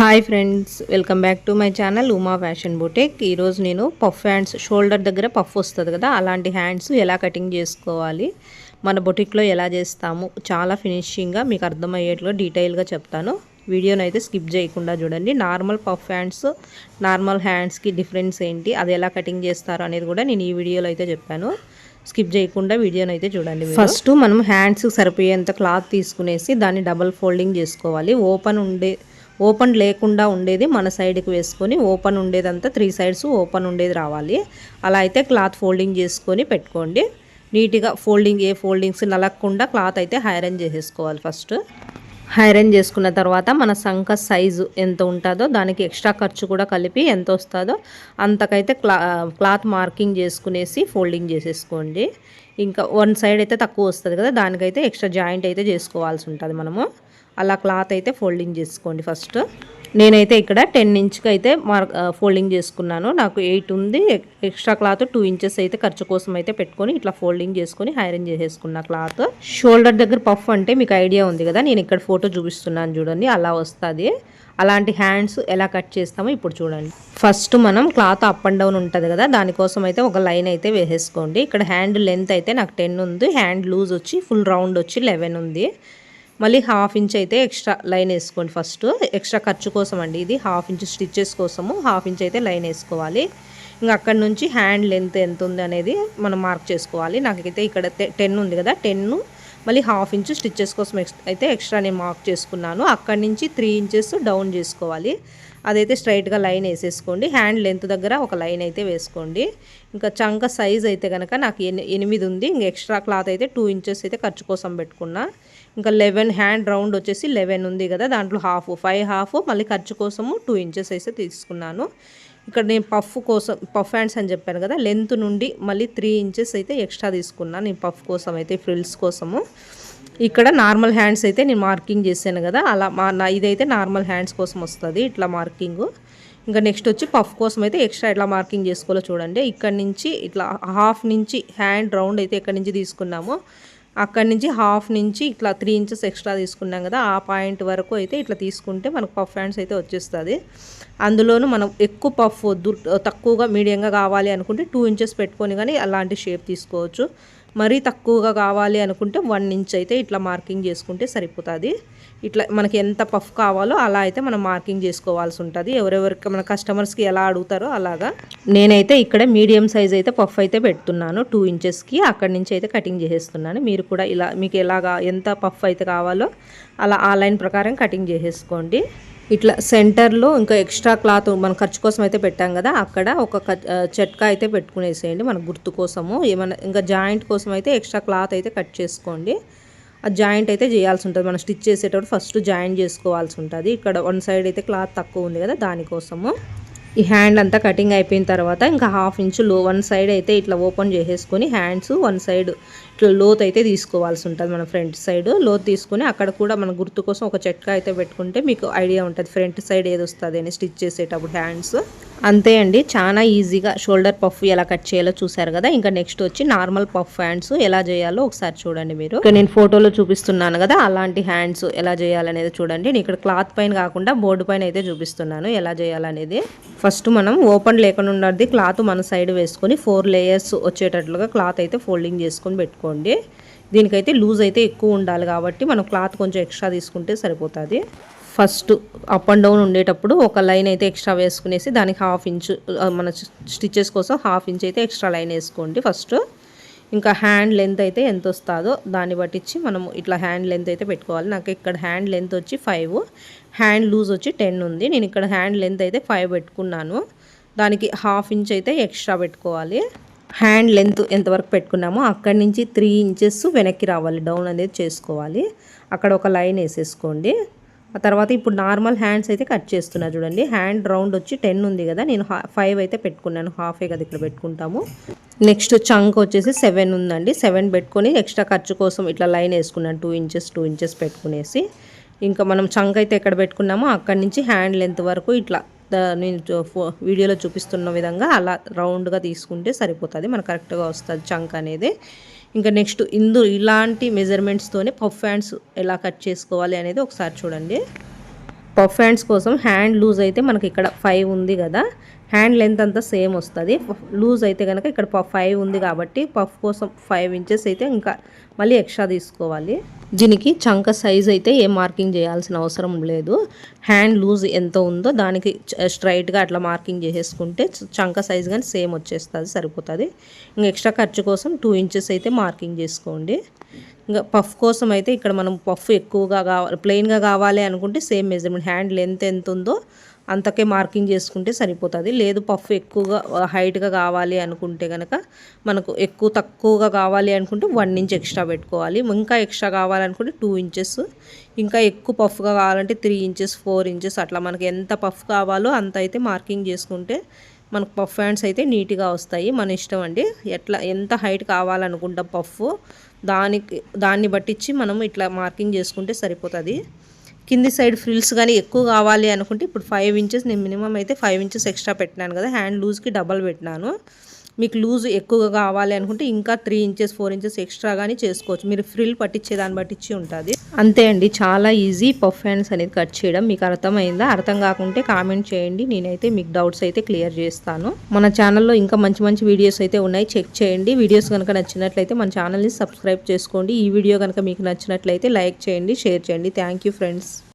Hi friends welcome back to my channel Uma fashion boutique. ఈరోజు నేను puff hands shoulder దగ్గర puff వస్తుంది కదా అలాంటి హ్యాండ్స్ ఎలా కటింగ్ చేసుకోవాలి మన బొటిక్లో ఎలా చేస్తాము చాలా ఫినిషింగ్గా మీకు అర్థమయ్యేట్లో డీటెయిల్గా చెప్తాను. వీడియోని అయితే స్కిప్ చేయకుండా చూడండి. నార్మల్ పఫ్ హ్యాండ్స్ నార్మల్ హ్యాండ్స్కి డిఫరెన్స్ ఏంటి అది ఎలా కటింగ్ చేస్తారు అనేది కూడా నేను ఈ వీడియోలో అయితే చెప్పాను. స్కిప్ చేయకుండా వీడియోని అయితే చూడండి ఫస్ట్ మనం హ్యాండ్స్ సరిపోయేంత క్లాత్ తీసుకునేసి దాన్ని డబల్ ఫోల్డింగ్ చేసుకోవాలి. ఓపెన్ ఉండే ఓపెన్ లేకుండా ఉండేది మన సైడ్కి వేసుకొని ఓపెన్ ఉండేదంతా త్రీ సైడ్స్ ఓపెన్ ఉండేది రావాలి. అలా అయితే క్లాత్ ఫోల్డింగ్ చేసుకొని పెట్టుకోండి. నీట్గా ఫోల్డింగ్ ఏ ఫోల్డింగ్స్ నలగకుండా క్లాత్ అయితే హైరన్ చేసేసుకోవాలి ఫస్ట్. హైరన్ చేసుకున్న తర్వాత మన సంఖ సైజు ఎంత ఉంటుందో దానికి ఎక్స్ట్రా ఖర్చు కూడా కలిపి ఎంత వస్తుందో అంతకైతే క్లా క్లాత్ మార్కింగ్ చేసుకునేసి ఫోల్డింగ్ చేసేసుకోండి. ఇంకా వన్ సైడ్ అయితే తక్కువ వస్తుంది కదా దానికైతే ఎక్స్ట్రా జాయింట్ అయితే చేసుకోవాల్సి ఉంటుంది మనము. అలా క్లాత్ అయితే ఫోల్డింగ్ చేసుకోండి ఫస్ట్. నేనైతే ఇక్కడ టెన్ ఇంచ్కి అయితే మార్క్ ఫోల్డింగ్ చేసుకున్నాను. నాకు ఎయిట్ ఉంది. ఎక్స్ట్రా క్లాత్ టూ ఇంచెస్ అయితే ఖర్చు కోసం అయితే పెట్టుకొని ఇట్లా ఫోల్డింగ్ చేసుకొని హైరన్ చేసేసుకున్న క్లాత్. షోల్డర్ దగ్గర పఫ్ అంటే మీకు ఐడియా ఉంది కదా నేను ఇక్కడ ఫోటో చూపిస్తున్నాను చూడండి అలా వస్తుంది. అలాంటి హ్యాండ్స్ ఎలా కట్ చేస్తామో ఇప్పుడు చూడండి. ఫస్ట్ మనం క్లాత్ అప్ అండ్ డౌన్ ఉంటుంది కదా దానికోసం అయితే ఒక లైన్ అయితే వేసేసుకోండి. ఇక్కడ హ్యాండ్ లెంత్ అయితే నాకు టెన్ ఉంది. హ్యాండ్ లూజ్ వచ్చి ఫుల్ రౌండ్ వచ్చి లెవెన్ ఉంది. మళ్ళీ హాఫ్ ఇంచ్ అయితే ఎక్స్ట్రా లైన్ వేసుకోండి ఫస్ట్. ఎక్స్ట్రా ఖర్చు కోసం అండి ఇది. హాఫ్ ఇంచ్ స్టిచ్చెస్ కోసము హాఫ్ ఇంచ్ అయితే లైన్ వేసుకోవాలి. ఇంకా అక్కడ నుంచి హ్యాండ్ లెంత్ ఎంత ఉంది అనేది మనం మార్క్ చేసుకోవాలి. నాకైతే ఇక్కడ టెన్ ఉంది కదా టెన్. మళ్ళీ హాఫ్ ఇంచ్ స్టిచ్చెస్ కోసం అయితే ఎక్స్ట్రా నేను మార్క్ చేసుకున్నాను. అక్కడి నుంచి త్రీ ఇంచెస్ డౌన్ చేసుకోవాలి. అదైతే స్ట్రైట్గా లైన్ వేసేసుకోండి. హ్యాండ్ లెంత్ దగ్గర ఒక లైన్ అయితే వేసుకోండి. ఇంకా చంక సైజ్ అయితే కనుక నాకు ఎనిమిది ఉంది. ఇంకా ఎక్స్ట్రా క్లాత్ అయితే టూ ఇంచెస్ అయితే ఖర్చు కోసం పెట్టుకున్నా. ఇంకా లెవెన్ హ్యాండ్ రౌండ్ వచ్చేసి లెవెన్ ఉంది కదా దాంట్లో హాఫ్ ఫైవ్ హాఫ్ మళ్ళీ ఖర్చు కోసము టూ ఇంచెస్ అయితే తీసుకున్నాను. ఇక్కడ నేను పఫ్ కోసం పఫ్ హ్యాండ్స్ అని చెప్పాను కదా లెంత్ నుండి మళ్ళీ త్రీ ఇంచెస్ అయితే ఎక్స్ట్రా తీసుకున్నాను నేను పఫ్ కోసం అయితే ఫ్రిల్స్ కోసము. ఇక్కడ నార్మల్ హ్యాండ్స్ అయితే నేను మార్కింగ్ చేశాను కదా అలా మా ఇదైతే నార్మల్ హ్యాండ్స్ కోసం వస్తుంది ఇట్లా మార్కింగ్. ఇంకా నెక్స్ట్ వచ్చి పఫ్ కోసం అయితే ఎక్స్ట్రా ఎట్లా మార్కింగ్ చేసుకోవాలో చూడండి. ఇక్కడ నుంచి ఇట్లా హాఫ్ నుంచి హ్యాండ్ రౌండ్ అయితే ఎక్కడి నుంచి తీసుకున్నామో అక్కడి నుంచి హాఫ్ నుంచి ఇట్లా త్రీ ఇంచెస్ ఎక్స్ట్రా తీసుకున్నాం కదా ఆ పాయింట్ వరకు అయితే ఇట్లా తీసుకుంటే మనకు పఫ్ హ్యాండ్స్ అయితే వచ్చేస్తుంది. అందులోనూ మనం ఎక్కువ పఫ్ వద్దు తక్కువగా మీడియంగా కావాలి అనుకుంటే టూ ఇంచెస్ పెట్టుకొని కానీ అలాంటి షేప్ తీసుకోవచ్చు. మరీ తక్కువగా కావాలి అనుకుంటే వన్ ఇంచ్ అయితే ఇట్లా మార్కింగ్ చేసుకుంటే సరిపోతుంది. ఇట్లా మనకి ఎంత పఫ్ కావాలో అలా అయితే మనం మార్కింగ్ చేసుకోవాల్సి ఉంటుంది. ఎవరెవరికి మన కస్టమర్స్కి ఎలా అడుగుతారో అలాగా. నేనైతే ఇక్కడ మీడియం సైజ్ అయితే పఫ్ అయితే పెడుతున్నాను. టూ ఇంచెస్కి అక్కడి నుంచి అయితే కటింగ్ చేసేస్తున్నాను. మీరు కూడా ఇలా మీకు ఎలాగా ఎంత పఫ్ అయితే కావాలో అలా ఆ లైన్ ప్రకారం కటింగ్ చేసేసుకోండి. ఇట్లా సెంటర్లో ఇంకా ఎక్స్ట్రా క్లాత్ మన ఖర్చు కోసం అయితే పెట్టాం కదా అక్కడ ఒక చెట్కా అయితే పెట్టుకునేసేయండి మన గుర్తు కోసము. ఏమైనా ఇంకా జాయింట్ కోసం అయితే ఎక్స్ట్రా క్లాత్ అయితే కట్ చేసుకోండి. ఆ జాయింట్ అయితే చేయాల్సి ఉంటుంది. మనం స్టిచ్ చేసేటప్పుడు ఫస్ట్ జాయింట్ చేసుకోవాల్సి ఉంటుంది. ఇక్కడ వన్ సైడ్ అయితే క్లాత్ తక్కువ ఉంది కదా దానికోసము. ఈ హ్యాండ్ అంతా కటింగ్ అయిపోయిన తర్వాత ఇంకా హాఫ్ ఇంచ్లో వన్ సైడ్ అయితే ఇట్లా ఓపెన్ చేసేసుకొని హ్యాండ్స్ వన్ సైడ్ ఇట్లా లోత్ అయితే తీసుకోవాల్సి ఉంటుంది మన ఫ్రంట్ సైడ్. లోత్ తీసుకొని అక్కడ కూడా మన గుర్తు కోసం ఒక చెట్కా అయితే పెట్టుకుంటే మీకు ఐడియా ఉంటుంది. ఫ్రంట్ సైడ్ ఏది వస్తుంది అని స్టిచ్ చేసేటప్పుడు హ్యాండ్స్. అంతే అండి. చాలా ఈజీగా షోల్డర్ పఫ్ ఎలా కట్ చేయాలో చూసారు కదా. ఇంకా నెక్స్ట్ వచ్చి నార్మల్ పఫ్ హ్యాండ్స్ ఎలా చేయాలో ఒకసారి చూడండి మీరు. నేను ఫోటోలో చూపిస్తున్నాను కదా అలాంటి హ్యాండ్స్ ఎలా చేయాలనేది చూడండి. నేను ఇక్కడ క్లాత్ పైన కాకుండా బోర్డు పైన అయితే చూపిస్తున్నాను ఎలా చేయాలనేది. ఫస్ట్ మనం ఓపెన్ లేకుండా ఉన్నది క్లాత్ మన సైడ్ వేసుకొని ఫోర్ లేయర్స్ వచ్చేటట్లుగా క్లాత్ అయితే ఫోల్డింగ్ చేసుకొని పెట్టుకోండి. దీనికైతే లూజ్ అయితే ఎక్కువ ఉండాలి కాబట్టి మనం క్లాత్ కొంచెం ఎక్స్ట్రా తీసుకుంటే సరిపోతుంది. ఫస్ట్ అప్ అండ్ డౌన్ ఉండేటప్పుడు ఒక లైన్ అయితే ఎక్స్ట్రా వేసుకునేసి దానికి హాఫ్ ఇంచ్ మన స్టిచెస్ కోసం హాఫ్ ఇంచ్ అయితే ఎక్స్ట్రా లైన్ వేసుకోండి ఫస్ట్ ఇంకా హ్యాండ్ లెంత్ అయితే ఎంత వస్తుందో దాన్ని బట్టించి మనం ఇట్లా హ్యాండ్ లెంత్ అయితే పెట్టుకోవాలి. నాకు ఇక్కడ హ్యాండ్ లెంత్ వచ్చి ఫైవ్ హ్యాండ్ లూజ్ వచ్చి టెన్ ఉంది. నేను ఇక్కడ హ్యాండ్ లెంత్ అయితే ఫైవ్ పెట్టుకున్నాను. దానికి హాఫ్ ఇంచ్ అయితే ఎక్స్ట్రా పెట్టుకోవాలి. హ్యాండ్ లెంత్ ఎంతవరకు పెట్టుకున్నామో అక్కడి నుంచి త్రీ ఇంచెస్ వెనక్కి రావాలి. డౌన్ అనేది చేసుకోవాలి. అక్కడ ఒక లైన్ వేసేసుకోండి. ఆ తర్వాత ఇప్పుడు నార్మల్ హ్యాండ్స్ అయితే కట్ చేస్తున్నా చూడండి. హ్యాండ్ రౌండ్ వచ్చి టెన్ ఉంది కదా. నేను ఫైవ్ అయితే పెట్టుకున్నాను. హాఫే కదా ఇక్కడ పెట్టుకుంటాము. నెక్స్ట్ చంక్ వచ్చేసి సెవెన్ ఉందండి. సెవెన్ పెట్టుకొని ఎక్స్ట్రా ఖర్చు కోసం ఇట్లా లైన్ వేసుకున్నాను. టూ ఇంచెస్ టూ ఇంచెస్ పెట్టుకునేసి. ఇంకా మనం చంక్ అయితే ఎక్కడ పెట్టుకున్నామో అక్కడి నుంచి హ్యాండ్ లెంత్ వరకు ఇట్లా నేను వీడియోలో చూపిస్తున్న విధంగా అలా రౌండ్గా తీసుకుంటే సరిపోతుంది. మనకు కరెక్ట్గా వస్తుంది చంక్ అనేది. ఇంకా నెక్స్ట్ ఇందు ఇలాంటి మెజర్మెంట్స్తోనే పఫ్ హ్యాండ్స్ ఎలా కట్ చేసుకోవాలి అనేది ఒకసారి చూడండి. పఫ్ హ్యాండ్స్ కోసం హ్యాండ్ లూజ్ అయితే మనకి ఇక్కడ ఫైవ్ ఉంది కదా. హ్యాండ్ లెంత్ అంతా సేమ్ వస్తుంది. లూజ్ అయితే కనుక ఇక్కడ ఫైవ్ ఉంది కాబట్టి పఫ్ కోసం ఫైవ్ ఇంచెస్ అయితే ఇంకా మళ్ళీ ఎక్స్ట్రా తీసుకోవాలి. దీనికి చంక సైజ్ అయితే ఏం మార్కింగ్ చేయాల్సిన అవసరం లేదు. హ్యాండ్ లూజ్ ఎంత ఉందో దానికి స్ట్రైట్గా అట్లా మార్కింగ్ చేసేసుకుంటే చంక సైజ్ కానీ సేమ్ వచ్చేస్తుంది సరిపోతుంది. ఇంకా ఎక్స్ట్రా ఖర్చు కోసం టూ ఇంచెస్ అయితే మార్కింగ్ చేసుకోండి. ఇంకా పఫ్ కోసం అయితే ఇక్కడ మనం పఫ్ ఎక్కువగా కావాలి ప్లెయిన్గా కావాలి అనుకుంటే సేమ్ మెజర్మెంట్. హ్యాండ్ లెంత్ ఎంత ఉందో అంతకే మార్కింగ్ చేసుకుంటే సరిపోతుంది. లేదు పఫ్ ఎక్కువగా హైట్గా కావాలి అనుకుంటే కనుక మనకు ఎక్కువ తక్కువగా కావాలి అనుకుంటే వన్ ఇంచ్ ఎక్స్ట్రా పెట్టుకోవాలి. ఇంకా ఎక్స్ట్రా కావాలనుకుంటే టూ ఇంచెస్. ఇంకా ఎక్కువ పఫ్గా కావాలంటే త్రీ ఇంచెస్ ఫోర్ ఇంచెస్ అట్లా మనకి ఎంత పఫ్ కావాలో అంత అయితే మార్కింగ్ చేసుకుంటే మనకు పఫ్ హ్యాండ్స్ అయితే నీట్గా వస్తాయి. మన ఇష్టం అండి. ఎట్లా ఎంత హైట్ కావాలనుకుంటాం పఫ్ దానికి దాన్ని బట్టించి మనం ఇట్లా మార్కింగ్ చేసుకుంటే సరిపోతుంది. కింది సైడ్ ఫ్రిల్స్ కానీ ఎక్కువ కావాలి అనుకుంటే ఇప్పుడు ఫైవ్ ఇంచెస్ నేను మినిమం అయితే ఫైవ్ ఇంచెస్ ఎక్స్ట్రా పెట్టినాను కదా హ్యాండ్ లూజ్కి డబల్ పెట్టినాను. మీకు లూజ్ ఎక్కువగా కావాలి అనుకుంటే ఇంకా three inches four inches extra కానీ చేసుకోవచ్చు. మీరు ఫ్రిల్ పట్టించే దాన్ని బట్టించి ఉంటుంది. అంతే అండి. చాలా ఈజీ పఫ్ హ్యాండ్స్ అనేది కట్ చేయడం. మీకు అర్థమైందా? అర్థం కాకుంటే కామెంట్ చేయండి. నేనైతే మీకు డౌట్స్ అయితే క్లియర్ చేస్తాను. మన ఛానల్లో ఇంకా మంచి మంచి వీడియోస్ అయితే ఉన్నాయి. చెక్ చేయండి. వీడియోస్ కనుక నచ్చినట్లయితే మన ఛానల్ని సబ్స్క్రైబ్ చేసుకోండి. ఈ వీడియో కనుక మీకు నచ్చినట్లయితే లైక్ చేయండి షేర్ చేయండి. Thank friends.